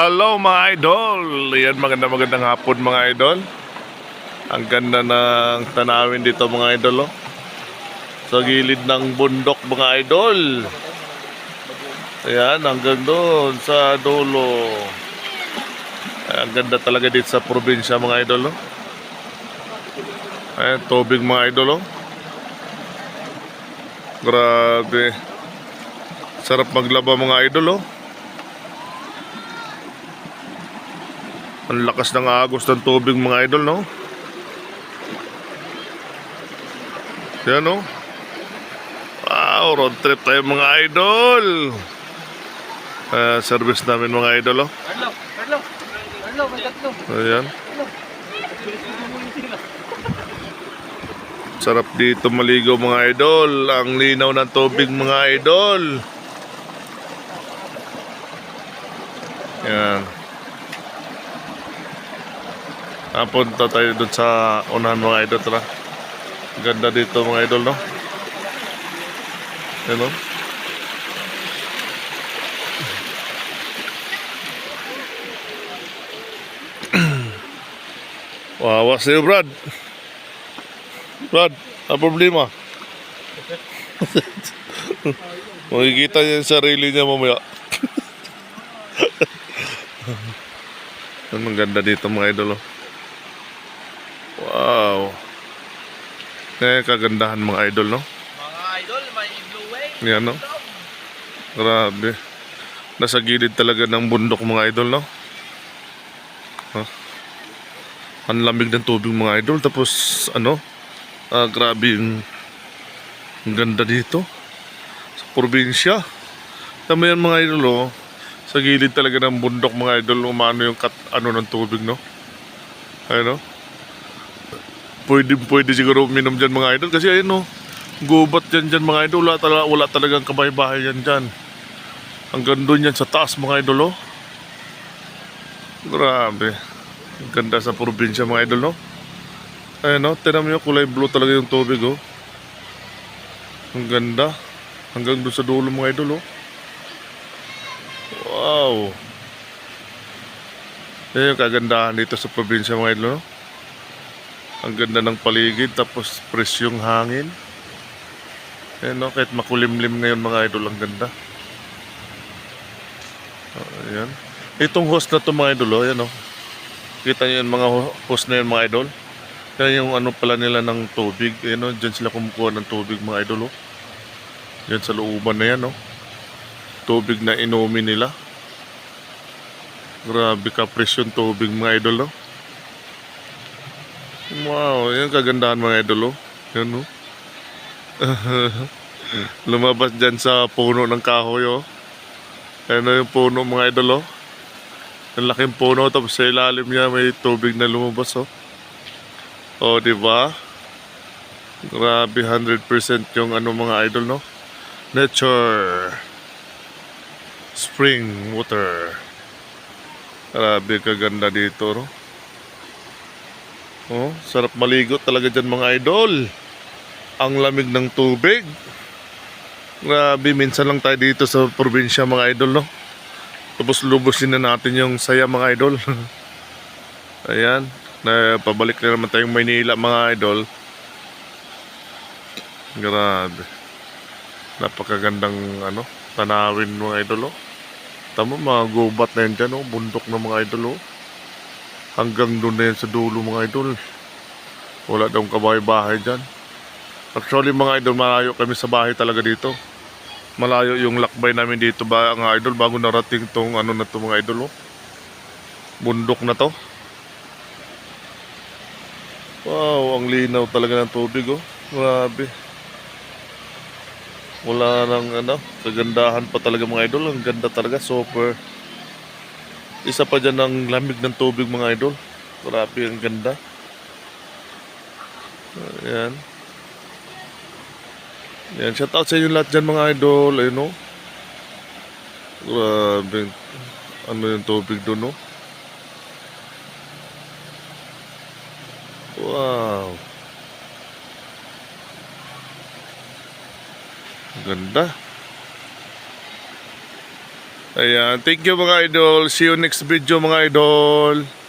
Hello mga idol! Yan maganda magandang hapon mga idol. Ang ganda ng tanawin dito mga idol oh. Sa gilid ng bundok mga idol. Ayan, hanggang doon sa dulo. Ang ganda talaga dito sa probinsya mga idol oh. Ayan, tubig mga idol oh. Grabe. Sarap maglaba mga idol oh. Ang lakas ng agos ng tubig mga idol, no? Yan, no? Wow, road trip tayo mga idol! Ah, service namin mga idol, oh. Carlo, Carlo, Carlo, may tatlo. Ayan. Sarap dito maligo mga idol. Ang linaw ng tubig mga idol. Yan. Napunta tayo doon sa unahan mga idol. Tara. Ganda dito mga idol, no? Yan, no? Wawa sa'yo, Brad. Brad, ang problema? Makikita niya yung sarili niya mamaya. Ang ganda dito mga idol. oh. Wow. Eh, kagandahan mga idol, no? Mga idol, may blue way. Yan, no? Grabe. Nasa gilid talaga ng bundok mga idol, no? Huh? Ang lamig ng tubig mga idol. Tapos, ano? Ah, grabe yung ang ganda dito. Sa probinsya. Tama yan mga idol, oh. Sa gilid talaga ng bundok mga idol, umano yung kat, ano ng tubig, no? Ayun, no? Pwede, pwede siguro uminom dyan mga idol. Kasi ayun, no? Gubat yan dyan mga idol. Wala, talaga, wala talagang kabay-bahay yan dyan. Hanggang doon yan sa taas mga idol, oh. Grabe. Ang ganda sa probinsya mga idol, no? Ayun, no? Tinan mo kulay blue talaga yung tubig, oh. Ang ganda. Hanggang doon sa dulo mga idol, oh. Wow. Yan yung kagandahan dito sa probinsya mga idol, no? Ang ganda ng paligid, tapos presyong hangin. Ayan, no? Kahit makulimlim ngayon mga idol, ang ganda. Oh, ayan. Itong host na to mga idol, oh, ayan, oh. Kita niyo yung mga ho- host na yun mga idol. Yan yung ano pala nila ng tubig. Ayan, oh, dyan sila kumukuha ng tubig mga idol, oh. Yan sa looban na yan, oh. Tubig na inumin nila. Grabe ka presyon tubig mga idol, oh. Wow, yan kagandahan mga idol, oh. Oh. Lumabas dyan sa puno ng kahoy, oh. Ano yung puno mga idol, oh. Ang laking puno, tapos sa ilalim niya may tubig na lumabas, oh. Oh, di ba? Grabe, 100% yung ano mga idol, no? Nature. Spring water. Grabe, kaganda dito, no? Oh, sarap maligo talaga dyan mga idol. Ang lamig ng tubig. Grabe, minsan lang tayo dito sa probinsya mga idol, no? Tapos lubusin na natin yung saya mga idol. Ayan, na pabalik na naman tayong Maynila mga idol. Grabe. Napakagandang ano, tanawin mga idol, oh. Tama, mga gubat na yan dyan, oh. Bundok ng mga idol, oh. Hanggang doon na yan sa dulo mga idol. Wala daw kabahay-bahay dyan. Actually mga idol, malayo kami sa bahay talaga dito. Malayo yung lakbay namin dito ba mga idol bago narating tong ano na to mga idol oh. Bundok na to. Wow, ang linaw talaga ng tubig oh. Grabe. Wala nang ano, kagandahan pa talaga mga idol. Ang ganda talaga, super. Isa pa dyan ang lamig ng tubig mga idol. Grabe, ang ganda. Ayan. Yan, shout out sa inyo lahat dyan mga idol. Ayun o. Grabe. Ano yung tubig doon no? Wow. Ganda. Ayan. Thank you mga idol. See you next video mga idol.